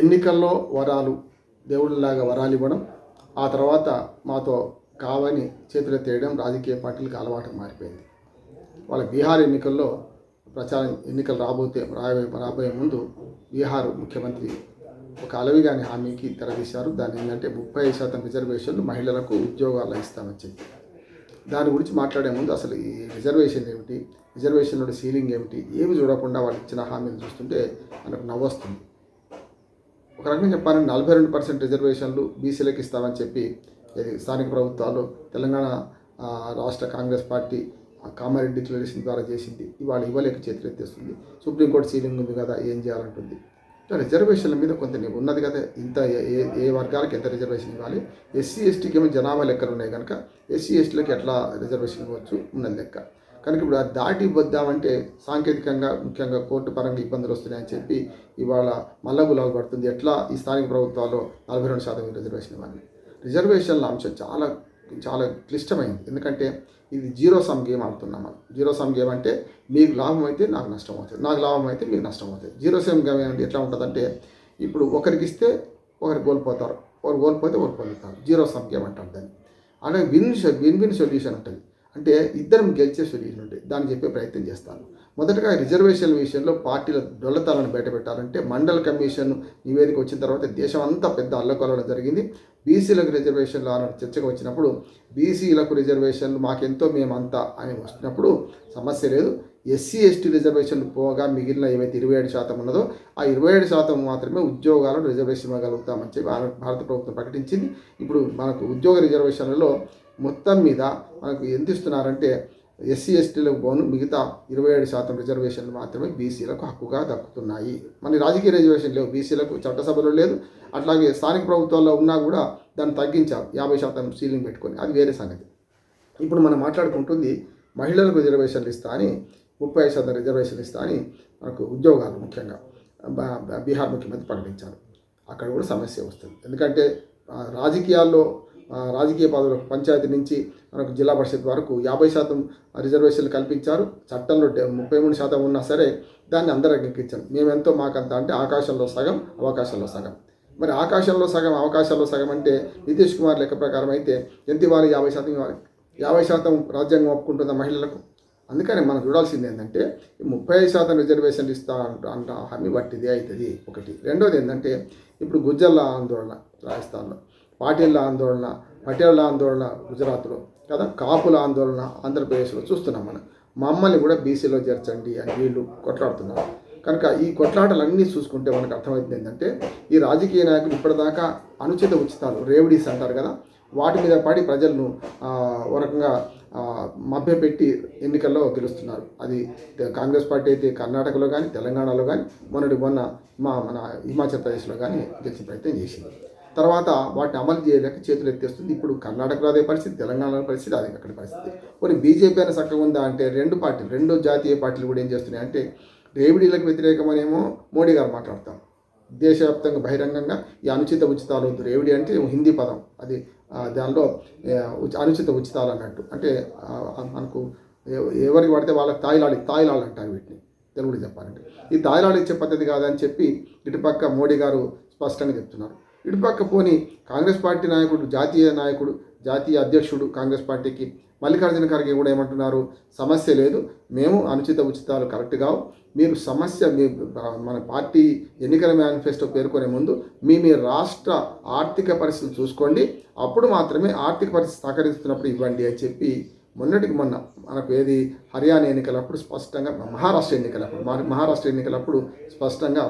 ఎన్నికల్లో వరాలు దేవుళ్ళలాగా వరాలు ఇవ్వడం ఆ తర్వాత మాతో కావని చేతులు తేయడం రాజకీయ పార్టీలకు అలవాటు మారిపోయింది. వాళ్ళ బీహార్ ఎన్నికల్లో ప్రచారం ఎన్నికలు రాబోతే రాబోయే రాబోయే ముందు బీహార్ ముఖ్యమంత్రి ఒక అలవిగాని హామీకి తెరదీశారు. దాని ఏంటంటే ముప్పై శాతం రిజర్వేషన్లు మహిళలకు ఉద్యోగాలు ఇస్తామని చెప్పి దాని గురించి మాట్లాడే ముందు అసలు ఈ రిజర్వేషన్ ఏమిటి? రిజర్వేషన్లో సీలింగ్ ఏమిటి? ఏమి చూడకుండా వాళ్ళు ఇచ్చిన హామీలు చూస్తుంటే మనకు నవ్వొస్తుంది. ఒక రకంగా చెప్పాలంటే నలభై రెండు పర్సెంట్ రిజర్వేషన్లు బీసీలకు ఇస్తామని చెప్పి ఇది స్థానిక ప్రభుత్వాలు తెలంగాణ రాష్ట్ర కాంగ్రెస్ పార్టీ కామారెడ్డి డిక్లరేషన్ ద్వారా చేసింది. ఇవాళ ఇవ్వలేక చేతులెత్తేస్తుంది సుప్రీంకోర్టు సీలింగ్ ఉంది కదా ఏం చేయాలంటుంది? రిజర్వేషన్ల మీద కొంత ఉన్నది కదా ఇంత ఏ- ఏ ఏ వర్గాలకు ఎంత రిజర్వేషన్ ఇవ్వాలి? ఎస్సీ ఎస్టీకి ఏమో జనాభా లెక్కలు ఉన్నాయి కనుక ఎస్సీ ఎస్టీలకు ఎట్లా రిజర్వేషన్ ఇవ్వచ్చు? ఉన్నది లెక్క. కనుక ఇప్పుడు అది దాటి వద్దామంటే సాంకేతికంగా ముఖ్యంగా కోర్టు పరంగా ఇబ్బందులు వస్తున్నాయని చెప్పి ఇవాళ మల్లగులాలు పడుతుంది. ఎట్లా ఈ స్థానిక ప్రభుత్వాల్లో నలభై రెండు శాతం రిజర్వేషన్ ఇవ్వాలి? రిజర్వేషన్ల అంశం చాలా చాలా క్లిష్టమైంది. ఎందుకంటే ఇది జీరో సమ్ గేమ్ ఆడుతున్నాం మనం. జీరో సమ్ గేమ్ అంటే మీకు లాభం అయితే నాకు నష్టం అవుతుంది. నాకు లాభం అయితే మీకు నష్టం అవుతుంది. జీరో సమ్ గేమ్ అంటే ఎట్లా ఉంటుందంటే ఇప్పుడు ఒకరికి ఇస్తే ఒకరు కోల్పోతారు. ఒకరు కోల్పోతే ఒకరు పొందుతారు జీరో సమ్ గేమ్ అంటారు దాన్ని. అలాగే విన్ విన్ విన్ సొల్యూషన్ ఉంటుంది. అంటే ఇద్దరం గెలిచే సొల్యూషన్ ఉంటాయి. దాన్ని చెప్పే ప్రయత్నం చేస్తాను. మొదటగా రిజర్వేషన్ విషయంలో పార్టీల డొల్లతలను బయటపెట్టాలంటే మండల కమిషన్ నివేదిక వచ్చిన తర్వాత దేశం అంతా పెద్ద అల్లకొల్లడం జరిగింది. బీసీలకు రిజర్వేషన్లు అన్న చర్చకు వచ్చినప్పుడు బీసీలకు రిజర్వేషన్లు మాకెంతో మేమంతా అని వచ్చినప్పుడు సమస్య లేదు. ఎస్సీ ఎస్టీ రిజర్వేషన్ పోగా మిగిలిన ఏవైతే ఇరవై ఏడు శాతం ఉన్నదో ఆ ఇరవై ఏడు శాతం మాత్రమే ఉద్యోగాలను రిజర్వేషన్ ఇవ్వగలుగుతామని చెప్పి భారత భారత ప్రభుత్వం ప్రకటించింది. ఇప్పుడు మనకు ఉద్యోగ రిజర్వేషన్లలో మొత్తం మీద మనకు ఎంత ఇస్తున్నారంటే ఎస్సీ ఎస్టీలకు పోను మిగతా ఇరవై ఏడు శాతం రిజర్వేషన్లు మాత్రమే బీసీలకు హక్కుగా దక్కుతున్నాయి. మన రాజకీయ రిజర్వేషన్ లేవు. బీసీలకు చట్టసభలో లేదు. అట్లాగే స్థానిక ప్రభుత్వాల్లో ఉన్నా కూడా దాన్ని తగ్గించారు యాభై శాతం సీలింగ్ పెట్టుకొని. అది వేరే సంగతి. ఇప్పుడు మనం మాట్లాడుకుంటుంది మహిళలకు రిజర్వేషన్లు ఇస్తా అని ముప్పై ఐదు శాతం రిజర్వేషన్లు ఇస్తా అని మనకు ఉద్యోగాలు ముఖ్యంగా బీహార్ ముఖ్యమంత్రి ప్రకటించారు. అక్కడ కూడా సమస్య వస్తుంది. ఎందుకంటే రాజకీయాల్లో రాజకీయ పదవులు పంచాయతీ నుంచి మనకు జిల్లా పరిషత్ వరకు యాభై శాతం రిజర్వేషన్లు కల్పించారు. చట్టంలో డె- ముప్పై మూడు శాతం ఉన్నా సరే దాన్ని అందరూ అంగీకరించారు. మేమెంతో మాకంత అంటే ఆకాశంలో సగం అవకాశంలో సగం. మరి ఆకాశంలో సగం అవకాశాల్లో సగం అంటే నితీష్ కుమార్ లెక్క ప్రకారం అయితే ఎంత ఇవ్వాలి? యాభై శాతం ఇవ్వాలి. యాభై శాతం రాజ్యాంగం ఒప్పుకుంటుందా మహిళలకు? అందుకని మనం చూడాల్సింది ఏంటంటే ముప్పై ఐదు శాతం రిజర్వేషన్లు ఇస్తా అంట హామీ వట్టిది అవుతుంది. ఒకటి. రెండోది ఏంటంటే ఇప్పుడు గుజ్జల్ల ఆందోళన రాజస్థాన్లో. పాటిళ్ళ ఆందోళన పటేళ్ళ ఆందోళన గుజరాత్లో కదా? కాపుల ఆందోళన ఆంధ్రప్రదేశ్లో చూస్తున్నాం మనం. మమ్మల్ని కూడా బీసీలో చేర్చండి అని వీళ్ళు కొట్లాడుతున్నారు. కనుక ఈ కొట్లాటలన్నీ చూసుకుంటే మనకు అర్థమవుతుంది ఏంటంటే ఈ రాజకీయ నాయకులు ఇప్పటిదాకా అనుచిత ఉచితాలు రేవడీస్ అంటారు కదా? వాటి మీద పడి ప్రజలను ఓ రకంగా మభ్యపెట్టి ఎన్నికల్లో గెలుస్తున్నారు. అది కాంగ్రెస్ పార్టీ అయితే కర్ణాటకలో కానీ తెలంగాణలో కానీ మొన్నటి మొన్న మా మన హిమాచల్ ప్రదేశ్లో కానీ గెలిచిన ప్రయత్నం చేసింది. తర్వాత వాటిని అమలు చేయలేక చేతులు ఎత్తేస్తుంది. ఇప్పుడు కర్ణాటకలో అదే పరిస్థితి తెలంగాణలో పరిస్థితి అదే అక్కడ పరిస్థితి. మరి బీజేపీ అని చక్కగా ఉందా అంటే రెండు పార్టీలు రెండు జాతీయ పార్టీలు కూడా ఏం చేస్తున్నాయి అంటే రేవిడీలకు వ్యతిరేకమనేమో మోడీ గారు మాట్లాడతారు. దేశవ్యాప్తంగా బహిరంగంగా ఈ అనుచిత ఉచితాలు రేవిడి అంటే హిందీ పదం. అది దానిలో అనుచిత ఉచితాలు అన్నట్టు. అంటే మనకు ఎవరికి పడితే వాళ్ళకి తాయిలాడి తాయిలాలు అంటారు వీటిని. తెలుగులో చెప్పాలంటే. ఈ తాయిలాలు ఇచ్చే పద్ధతి కాదని చెప్పి ఇటుపక్క మోడీ గారు స్పష్టంగా చెప్తున్నారు. ఇటుపక్క పోని కాంగ్రెస్ పార్టీ నాయకుడు జాతీయ నాయకుడు జాతీయ అధ్యక్షుడు కాంగ్రెస్ పార్టీకి మల్లికార్జున ఖర్గే కూడా ఏమంటున్నారు? సమస్య లేదు. మేము అనుచిత ఉచితాలు కరెక్ట్ కావు. మీరు సమస్య మీ మన పార్టీ ఎన్నికల మేనిఫెస్టో పేర్కొనే ముందు మీ మీ రాష్ట్ర ఆర్థిక పరిస్థితి చూసుకోండి. అప్పుడు మాత్రమే ఆర్థిక పరిస్థితి సహకరిస్తున్నప్పుడు ఇవ్వండి అని చెప్పి మొన్నటికి మొన్న మనకు ఏది హర్యానా ఎన్నికలప్పుడు స్పష్టంగా మహారాష్ట్ర ఎన్నికలప్పుడు మహారాష్ట్ర ఎన్నికలప్పుడు స్పష్టంగా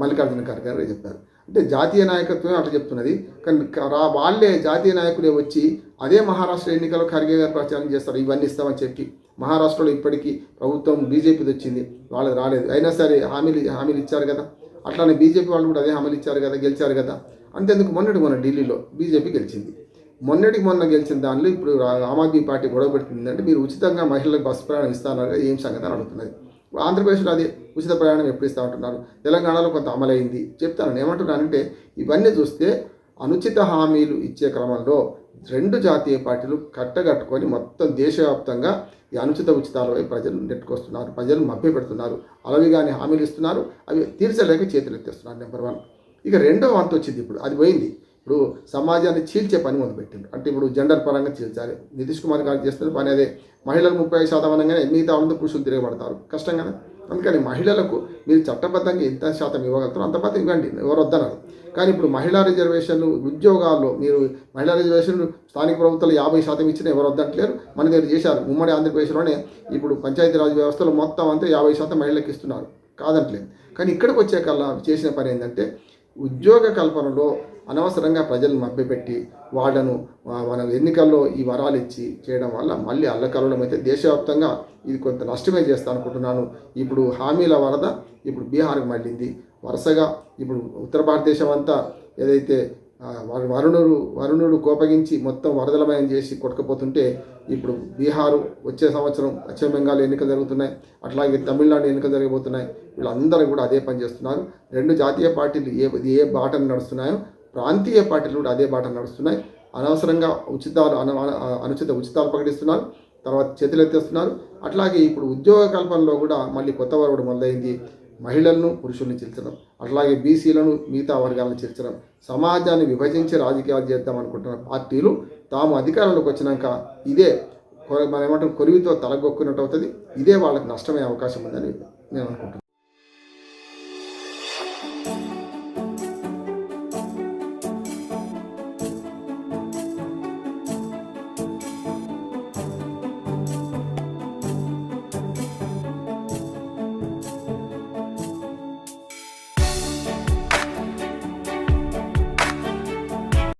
మల్లికార్జున ఖర్గే గారు చెప్పారు. అంటే జాతీయ నాయకత్వమే అట్లా చెప్తున్నది. కానీ వాళ్ళే జాతీయ నాయకులే వచ్చి అదే మహారాష్ట్ర ఎన్నికల్లో ఖర్గే గారు ప్రచారం చేస్తారు. ఇవన్నీ ఇస్తామని చెప్పి మహారాష్ట్రలో ఇప్పటికీ ప్రభుత్వం బీజేపీది వచ్చింది వాళ్ళది రాలేదు. అయినా సరే హామీలు హామీలు ఇచ్చారు కదా. అట్లానే బీజేపీ వాళ్ళు కూడా అదే హామీలు ఇచ్చారు కదా గెలిచారు కదా. అంతేందుకు మొన్నటి మొన్న ఢిల్లీలో బీజేపీ గెలిచింది. మొన్నటికి మొన్న గెలిచిన దానిలో ఇప్పుడు ఆమ్ ఆద్మీ పార్టీ గొడవ పెడుతుందంటే మీరు ఉచితంగా మహిళలకు బస్సు ప్రయాణం ఇస్తున్నారు ఏం సంగతి అని అడుగుతున్నది. ఆంధ్రప్రదేశ్లో అదే ఉచిత ప్రయాణం ఎప్పుడు ఇస్తా ఉంటున్నారు? తెలంగాణలో కొంత అమలైంది. చెప్తాను. ఏమంటున్నానంటే ఇవన్నీ చూస్తే అనుచిత హామీలు ఇచ్చే క్రమంలో రెండు జాతీయ పార్టీలు కట్టగట్టుకొని మొత్తం దేశవ్యాప్తంగా ఈ అనుచిత ఉచితాలపై ప్రజలు నెట్టుకొస్తున్నారు. ప్రజలు మభ్య పెడుతున్నారు అలవిగాని హామీలు ఇస్తున్నారు. అవి తీర్చలేక చేతులెత్తేస్తున్నారు నెంబర్ వన్. ఇక రెండో వంతు వచ్చింది ఇప్పుడు. అది పోయింది. ఇప్పుడు సమాజాన్ని చీల్చే పని మొదలుపెట్టిండ్రు. అంటే ఇప్పుడు జెండర్ పరంగా చీల్చాలి. నితీష్ కుమార్ గారు చేస్తున్న పని అదే. మహిళలు ముప్పై శాతం అనగానే మిగతా వాళ్ళంతా పురుషులు తిరగబడతారు. కష్టం కదా? అందుకని మహిళలకు మీరు చట్టబద్ధంగా ఎంత శాతం ఇవ్వగలుగుతారో అంత శాతం ఇవ్వండి ఎవరు వద్దన్నారు కానీ ఇప్పుడు మహిళా రిజర్వేషన్లు ఉద్యోగాల్లో మీరు మహిళా రిజర్వేషన్లు స్థానిక ప్రభుత్వాలు యాభై శాతం ఇచ్చినా ఎవరు వద్దంటలేరు మన దగ్గర చేశారు ఉమ్మడి ఆంధ్రప్రదేశ్లోనే ఇప్పుడు పంచాయతీరాజ్ వ్యవస్థలో మొత్తం అంతా యాభై శాతం మహిళలకు ఇస్తున్నారు. కాదంటలేదు. కానీ ఇక్కడికి వచ్చే కల్లా చేసిన పని ఏంటంటే ఉద్యోగ కల్పనలో అనవసరంగా ప్రజలను మభ్యపెట్టి వాళ్ళను మనం మన ఎన్నికల్లో ఈ వరాలు ఇచ్చి చేయడం వల్ల మళ్ళీ అల్లకల్లోలం అయితే దేశవ్యాప్తంగా ఇది కొంత నష్టమే చేస్తా అనుకుంటున్నాను. ఇప్పుడు హామీల వరద ఇప్పుడు బీహార్కి మళ్ళింది. వరుసగా ఇప్పుడు ఉత్తర భారతదేశం అంతా ఏదైతే వరుణుడు వరుణుడు కోపగించి మొత్తం వరదలమయం చేసి కొట్టుకుపోతుంటే ఇప్పుడు బీహారు వచ్చే సంవత్సరం పశ్చిమ బెంగాల్ ఎన్నికలు జరుగుతున్నాయి. అట్లాగే తమిళనాడు ఎన్నికలు జరగబోతున్నాయి. వీళ్ళందరూ కూడా అదే పని చేస్తున్నారు. రెండు జాతీయ పార్టీలు ఏ ఏ బాటను నడుస్తున్నాయో ప్రాంతీయ పార్టీలు కూడా అదే బాటను నడుస్తున్నాయి. అనవసరంగా ఉచితాలు అన అనుచిత ఉచితాలు ప్రకటిస్తున్నారు. తర్వాత చేతులెత్తేస్తున్నారు. అట్లాగే ఇప్పుడు ఉద్యోగ కల్పనలో కూడా మళ్ళీ కొత్త వరవడం మొదలైంది. మహిళలను పురుషుల్ని చేర్చడం అట్లాగే బీసీలను మిగతా వర్గాలను చేర్చడం సమాజాన్ని విభజించి రాజకీయాలు చేద్దాం అనుకుంటున్న పార్టీలు తాము అధికారంలోకి వచ్చినాక ఇదే మనం ఏమంటాం కొరివితో తలగొక్కినట్టు అవుతుంది. ఇదే వాళ్ళకి నష్టమయ్యే అవకాశం ఉందని నేను అనుకుంటున్నాను.